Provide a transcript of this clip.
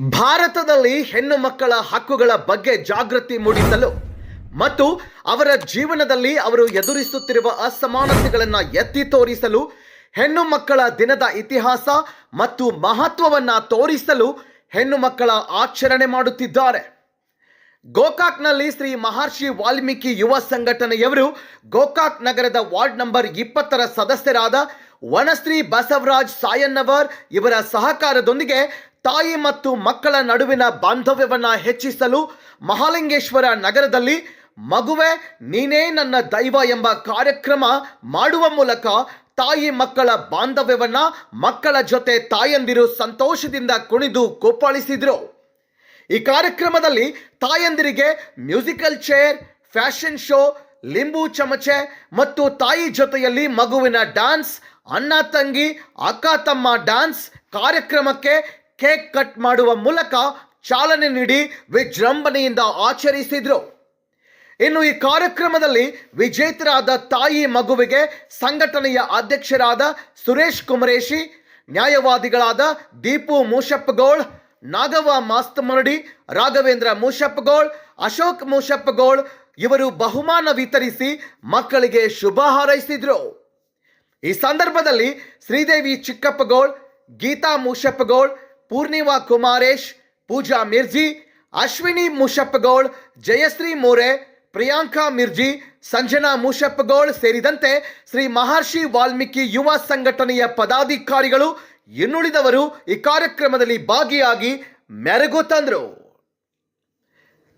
ಭಾರತದಲ್ಲಿ ಹೆಣ್ಣು ಮಕ್ಕಳ ಹಕ್ಕುಗಳ ಬಗ್ಗೆ ಜಾಗೃತಿ ಮೂಡಿಸಲು ಮತ್ತು ಅವರ ಜೀವನದಲ್ಲಿ ಅವರು ಎದುರಿಸುತ್ತಿರುವ ಅಸಮಾನತೆಗಳನ್ನು ಎತ್ತಿ ತೋರಿಸಲು, ಹೆಣ್ಣು ಮಕ್ಕಳ ದಿನದ ಇತಿಹಾಸ ಮತ್ತು ಮಹತ್ವವನ್ನು ತೋರಿಸಲು ಹೆಣ್ಣು ಮಕ್ಕಳ ಆಚರಣೆ ಮಾಡುತ್ತಿದ್ದಾರೆ. ಗೋಕಾಕ್ನಲ್ಲಿ ಶ್ರೀ ಮಹರ್ಷಿ ವಾಲ್ಮೀಕಿ ಯುವ ಸಂಘಟನೆಯವರು ಗೋಕಾಕ್ ನಗರದ ವಾರ್ಡ್ ನಂಬರ್ ಇಪ್ಪತ್ತರ ಸದಸ್ಯರಾದ ವನಶ್ರೀ ಬಸವರಾಜ್ ಸಾಯನ್ನವರ್ ಇವರ ಸಹಕಾರದೊಂದಿಗೆ ತಾಯಿ ಮತ್ತು ಮಕ್ಕಳ ನಡುವಿನ ಬಾಂಧವ್ಯವನ್ನು ಹೆಚ್ಚಿಸಲು ಮಹಾಲಿಂಗೇಶ್ವರ ನಗರದಲ್ಲಿ ಮಗುವೆ, ನೀನೇ ನನ್ನ ದೈವ ಎಂಬ ಕಾರ್ಯಕ್ರಮ ಮಾಡುವ ಮೂಲಕ ತಾಯಿ ಮಕ್ಕಳ ಬಾಂಧವ್ಯವನ್ನ ಮಕ್ಕಳ ಜೊತೆ ತಾಯಂದಿರು ಸಂತೋಷದಿಂದ ಕುಣಿದು ಕೋಪಾಳಿಸಿದರು. ಈ ಕಾರ್ಯಕ್ರಮದಲ್ಲಿ ತಾಯಂದಿರಿಗೆ ಮ್ಯೂಸಿಕಲ್ ಚೇರ್, ಫ್ಯಾಷನ್ ಶೋ, ಲಿಂಬು ಚಮಚೆ ಮತ್ತು ತಾಯಿ ಜೊತೆಯಲ್ಲಿ ಮಗುವಿನ ಡ್ಯಾನ್ಸ್ ಅಣ್ಣ ತಂಗಿ, ಅಕ್ಕ ತಮ್ಮ ಡ್ಯಾನ್ಸ್ ಕಾರ್ಯಕ್ರಮಕ್ಕೆ ಕೇಕ್ ಕಟ್ ಮಾಡುವ ಮೂಲಕ ಚಾಲನೆ ನೀಡಿ ವಿಜೃಂಭಣೆಯಿಂದ ಆಚರಿಸಿದ್ರು. ಇನ್ನು ಈ ಕಾರ್ಯಕ್ರಮದಲ್ಲಿ ವಿಜೇತರಾದ ತಾಯಿ ಮಗುವಿಗೆ ಸಂಘಟನೆಯ ಅಧ್ಯಕ್ಷರಾದ ಸುರೇಶ್ ಕುಮರೇಶಿ, ನ್ಯಾಯವಾದಿಗಳಾದ ದೀಪು ಮೂಷಪ್ಪಗೋಳ್ ನಾಗವ ಮಾಸ್ತಮರಡಿ, ರಾಘವೇಂದ್ರ ಮೂಷಪ್ಪಗೋಳ್, ಅಶೋಕ್ ಮೂಷಪ್ಪಗೋಳ್ ಇವರು ಬಹುಮಾನ ವಿತರಿಸಿ ಮಕ್ಕಳಿಗೆ ಶುಭ ಹಾರೈಸಿದರು. ಈ ಸಂದರ್ಭದಲ್ಲಿ ಶ್ರೀದೇವಿ ಚಿಕ್ಕಪ್ಪಗೋಳ್, ಗೀತಾ ಮೂಷಪ್ಪಗೋಳ್ ಪೂರ್ಣಿಮಾ ಕುಮಾರೇಶ್, ಪೂಜಾ ಮಿರ್ಜಿ, ಅಶ್ವಿನಿ ಮುಷಪ್ಪಗೌಳ್ ಜಯಶ್ರೀ ಮೋರೆ, ಪ್ರಿಯಾಂಕಾ ಮಿರ್ಜಿ, ಸಂಜನಾ ಮುಷಪ್ಪಗೌಳ್ ಸೇರಿದಂತೆ ಶ್ರೀ ಮಹರ್ಷಿ ವಾಲ್ಮೀಕಿ ಯುವ ಸಂಘಟನೆಯ ಪದಾಧಿಕಾರಿಗಳು ಇನ್ನುಳಿದವರು ಈ ಕಾರ್ಯಕ್ರಮದಲ್ಲಿ ಭಾಗಿಯಾಗಿ ಮೆರಗು ತಂದರು.